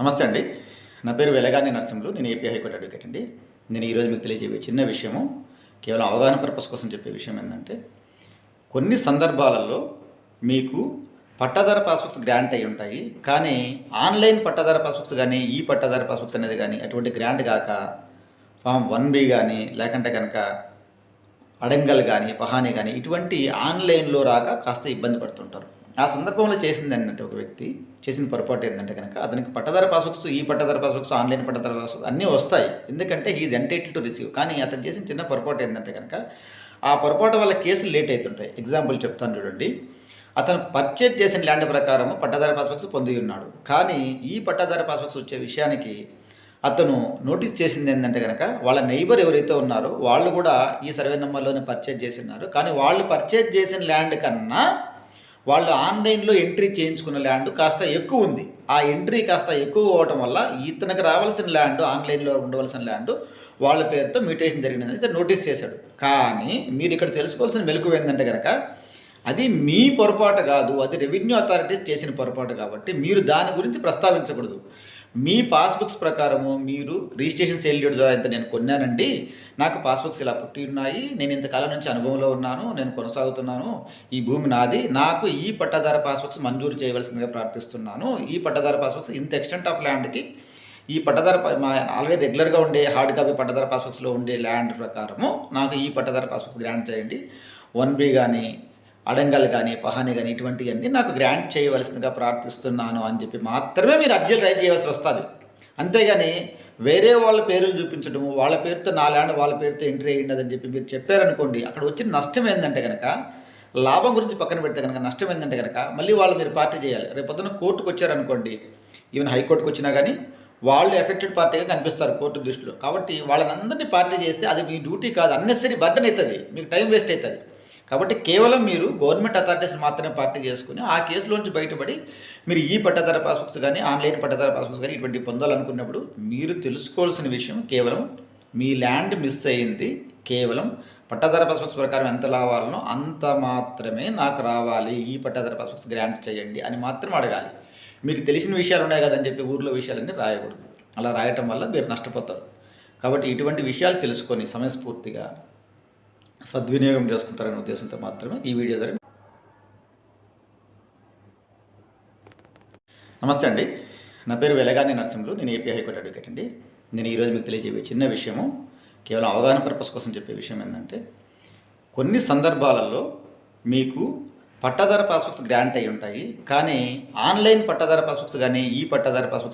నమస్తే అండి. నా పేరు వెలగాని నరసింహులు. నేను ఏపీ హైకోర్టు అడ్వకేట్ అండి. నేను ఈరోజు మీకు తెలియజేయ చిన్న విషయము కేవలం అవగాహన పర్పస్ కోసం చెప్పే విషయం ఏంటంటే కొన్ని సందర్భాలలో మీకు పట్టాదార పాస్బుక్స్ గ్రాంట్ అయి ఉంటాయి. కానీ ఆన్లైన్ పట్టాదార పాస్బుక్స్ కానీ ఈ పట్టాదార పాస్బుక్స్ అనేది కానీ అటువంటి గ్రాంట్ కాక ఫామ్ వన్ బి కానీ లేకంటే కనుక అడంగల్ కానీ పహానీ కానీ ఇటువంటి ఆన్లైన్లో రాక కాస్త ఇబ్బంది పడుతుంటారు. ఆ సందర్భంలో చేసింది ఏంటంటే ఒక వ్యక్తి చేసిన పొరపాటు ఏంటంటే కనుక అతనికి పట్టదార పాస్బుక్స్ ఈ పట్టదార పాస్బుక్స్ ఆన్లైన్ పట్టదార పాస్బుక్స్ అన్నీ వస్తాయి. ఎందుకంటే హీజ్ ఎంటైటిల్ టు రిసీవ్ కానీ అతను చేసిన చిన్న పొరపాటు ఏంటంటే కనుక ఆ పొరపాటు వల్ల కేసులు లేట్ అవుతుంటాయి. ఎగ్జాంపుల్ చెప్తాను చూడండి. అతను పర్చేజ్ చేసిన ల్యాండ్ ప్రకారం పట్టదార పాస్బుక్స్ పొంది ఉన్నాడు. కానీ ఈ పట్టదార పాస్బుక్స్ వచ్చే విషయానికి అతను నోటీస్ చేసింది ఏంటంటే కనుక వాళ్ళ నైబర్ ఎవరైతే ఉన్నారో వాళ్ళు కూడా ఈ సర్వే నెంబర్లోనే పర్చేజ్ చేసి ఉన్నారు. కానీ వాళ్ళు పర్చేజ్ చేసిన ల్యాండ్ కన్నా వాళ్ళు ఆన్లైన్లో ఎంట్రీ చేయించుకున్న ల్యాండ్ కాస్త ఎక్కువ ఉంది. ఆ ఎంట్రీ కాస్త ఎక్కువ అవటం వల్ల ఇతనికి రావాల్సిన ల్యాండ్ ఆన్లైన్లో ఉండవలసిన ల్యాండ్ వాళ్ళ పేరుతో మ్యూటేషన్ జరిగిందని అయితే నోటీస్ చేశాడు. కానీ మీరు ఇక్కడ తెలుసుకోవాల్సిన మెలకు ఏంటంటే కనుక అది మీ పొరపాటు కాదు అది రెవెన్యూ అథారిటీస్ చేసిన పొరపాటు కాబట్టి మీరు దాని గురించి ప్రస్తావించకూడదు. మీ పాస్బుక్స్ ప్రకారము మీరు రిజిస్ట్రేషన్ సేల్ డేట్ ద్వారా ఇంత నేను కొన్నానండి నాకు పాస్బుక్స్ ఇలా పుట్టి ఉన్నాయి నేను ఇంతకాలం నుంచి అనుభవంలో ఉన్నాను నేను కొనసాగుతున్నాను ఈ భూమి నాది నాకు ఈ పట్టాదార పాస్బుక్స్ మంజూరు చేయవలసిందిగా ప్రార్థిస్తున్నాను. ఈ పట్టాదార పాస్బుక్స్ ఇంత ఎక్స్టెంట్ ఆఫ్ ల్యాండ్కి ఈ పట్టదార మా ఆల్రెడీ రెగ్యులర్గా ఉండే హార్డ్ కాపీ పట్టదార పాస్బుక్స్లో ఉండే ల్యాండ్ ప్రకారము నాకు ఈ పట్టదార పాస్బుక్స్ గ్రాంట్ చేయండి. వన్ బి కానీ అడంగల్ కానీ పహాని కానీ ఇటువంటివన్నీ నాకు గ్రాంట్ చేయవలసిందిగా ప్రార్థిస్తున్నాను అని చెప్పి మాత్రమే మీరు అర్జీలు రైట్ చేయవలసి వస్తుంది. అంతేగాని వేరే వాళ్ళ పేర్లు చూపించడము వాళ్ళ పేరుతో నా ల్యాండ్ వాళ్ళ పేరుతో ఎంట్రీ అయ్యిందని చెప్పి మీరు చెప్పారనుకోండి అక్కడ వచ్చిన నష్టం ఏంటంటే కనుక లాభం గురించి పక్కన పెడితే కనుక నష్టం ఏంటంటే కనుక మళ్ళీ వాళ్ళు మీరు పార్టీ చేయాలి. రేపు పొద్దున కోర్టుకు వచ్చారనుకోండి ఈవెన్ హైకోర్టుకు వచ్చినా కానీ వాళ్ళు ఎఫెక్టెడ్ పార్టీగా కనిపిస్తారు కోర్టు దృష్టిలో. కాబట్టి వాళ్ళని అందరినీ పార్టీ చేస్తే అది మీ డ్యూటీ కాదు అన్నెసరీ బర్డన్ అవుతుంది. మీకు టైం వేస్ట్ అవుతుంది. కాబట్టి కేవలం మీరు గవర్నమెంట్ అథారిటీస్ మాత్రమే పార్టీ చేసుకుని ఆ కేసులోంచి బయటపడి మీరు ఈ పట్టదార పాస్బుక్స్ కానీ ఆన్లైన్ పట్టదార పాస్బుక్స్ కానీ ఇటువంటి పొందాలనుకున్నప్పుడు మీరు తెలుసుకోవాల్సిన విషయం కేవలం మీ ల్యాండ్ మిస్ అయ్యింది కేవలం పట్టాదార పాస్బుక్స్ ప్రకారం ఎంత రావాలనో అంత మాత్రమే నాకు రావాలి. ఈ పట్టాదార పాస్బుక్స్ గ్రాంట్ చేయండి అని మాత్రం అడగాలి. మీకు తెలిసిన విషయాలు ఉన్నాయి కదని చెప్పి ఊర్లో విషయాలన్నీ రాయకూడదు. అలా రాయటం వల్ల మీరు నష్టపోతారు. కాబట్టి ఇటువంటి విషయాలు తెలుసుకొని సమయస్ఫూర్తిగా సద్వినియోగం చేసుకుంటారనే ఉద్దేశంతో మాత్రమే ఈ వీడియో ద్వారా నమస్తే అండి. నా పేరు వెలగాని నరసింహులు. నేను ఏపీ హైకోర్టు అడ్వకేట్ అండి. నేను ఈరోజు మీకు తెలియజేయ చిన్న విషయము కేవలం అవగాహన పర్పస్ కోసం చెప్పే విషయం ఏంటంటే కొన్ని సందర్భాలలో మీకు పట్టాదార పాస్బుక్స్ గ్రాంట్ అయి ఉంటాయి. కానీ ఆన్లైన్ పట్టాదార పాస్బుక్స్ కానీ ఈ పట్టాదార పాస్బుక్స్